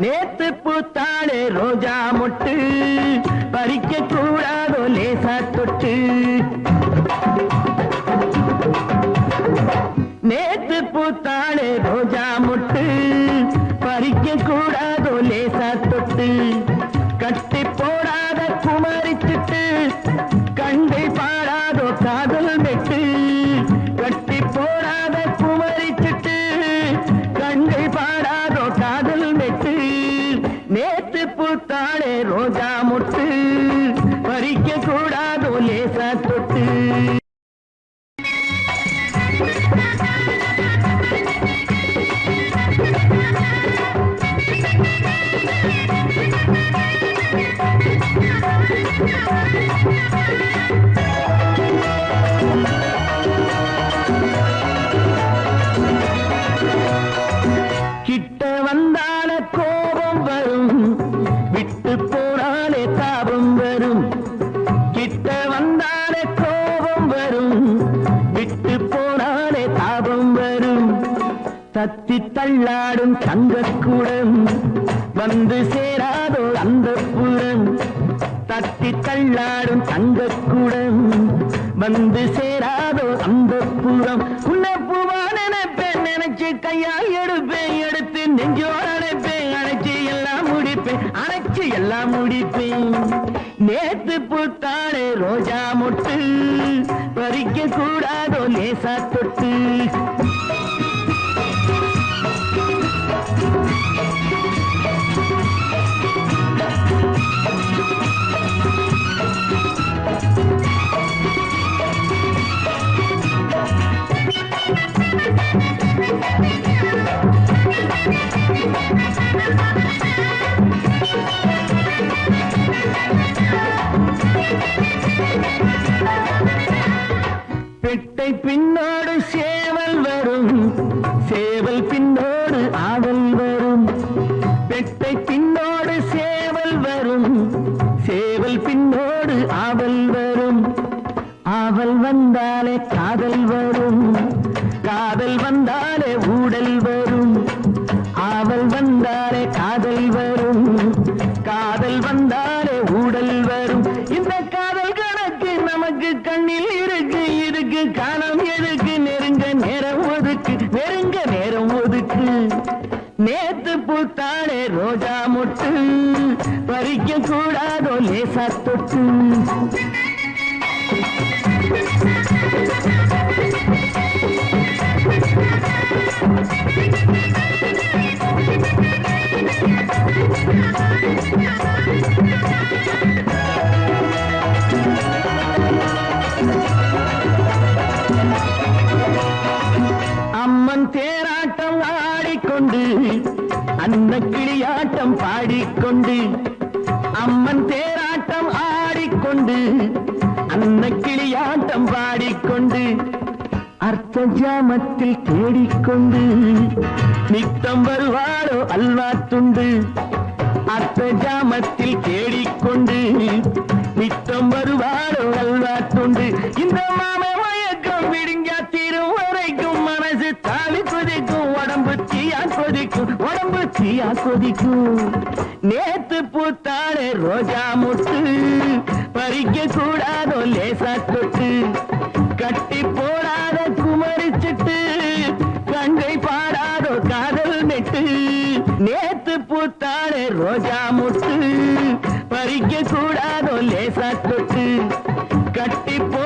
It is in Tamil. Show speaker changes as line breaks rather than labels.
நேத்து பூத்தாளே ரோஜா மொட்டு பறிக்க கூடாதோ லேசா தொட்டு. நேத்து பூத்தாளே ரோஜா மொட்டு பறிக்க கூடாதோ லேசா தொட்டு. கட்டி போடாத குமரிச்சுட்டு கண்டு பாடாதோ கால தொட்டு தாபம் வரும். தத்தி தள்ளாடும் தங்கக்கூடம் வந்து சேராதோ அந்த புறம் தத்தி தள்ளாடும் தங்கக்கூடம் வந்து சேராதோ அந்த புறம் உன்னை நினைப்பேன் நினைச்சு கையால் எடுப்பேன் எடுத்து நெஞ்சோடு அழைப்பேன் அழைச்சி எல்லாம் முடிப்பேன் அழைச்சி எல்லாம் முடிப்பேன். நேத்து பூத்தாளே ரோஜா முட்டு. பறிக்க கூடாதோ லேசா தொட்டு. பெட்டை பின்னோடு சேவல் வரும். சேவல் பின்னோடு ஆவல் வரும். பெட்டை பின்னோடு சேவல் வரும். சேவல் பின்னோடு ஆவல் வரும். ஆவல் வந்தாலே காதல் வரும். காதல் வந்தாலே ஊடல் வரும். ஆவல் வந்தாலே காதல் வரும். காதல் வந்தாலே ஊடல் வரும். இந்த காதல் கணக்கு நமக்கு கண்ணில் இருக்கு இருக்கு பூத்தாளே ரோஜா மொட்டு பறிக்க கூடாதோ லேசா தொட்டு. அம்மன் தேராட்டம் ஆடிக்கொண்டு அன்ன கிளியாட்டம் பாடிக்கொண்டு அம்மன் தேராட்டம் ஆடிக்கொண்டு அன்ன கிளியாட்டம் பாடிக்கொண்டு அர்த்த ஜாமத்தில் தேடிக்கொண்டு நித்தம் வருவாளோ அல்வா துண்டு அர்த்த ஜாமத்தில் தேடிக்கொண்டு நித்தம் வருவாளோ அல்வா துண்டு இந்த மாம மயக்கம் விடுங்க தீரும் வரைக்கும் மனசு தாவி கொதிக்கும் உடம்பு தீயா கொதிக்கும். உடம்பு தீயா கொதிக்கும் நேத்து பூத்தாளே ரோஜா முட்டு. பறிக்க கூடாதோ லேசா தொட்டு. கட்டி போடாத குமரிச்சிட்டு கங்கை பாடாதோ காதல் நெட்டு நேத்து பூத்தாளே ரோஜா முட்டு. பறிக்க கூடாதோ லேசா தொட்டு. கட்டி போ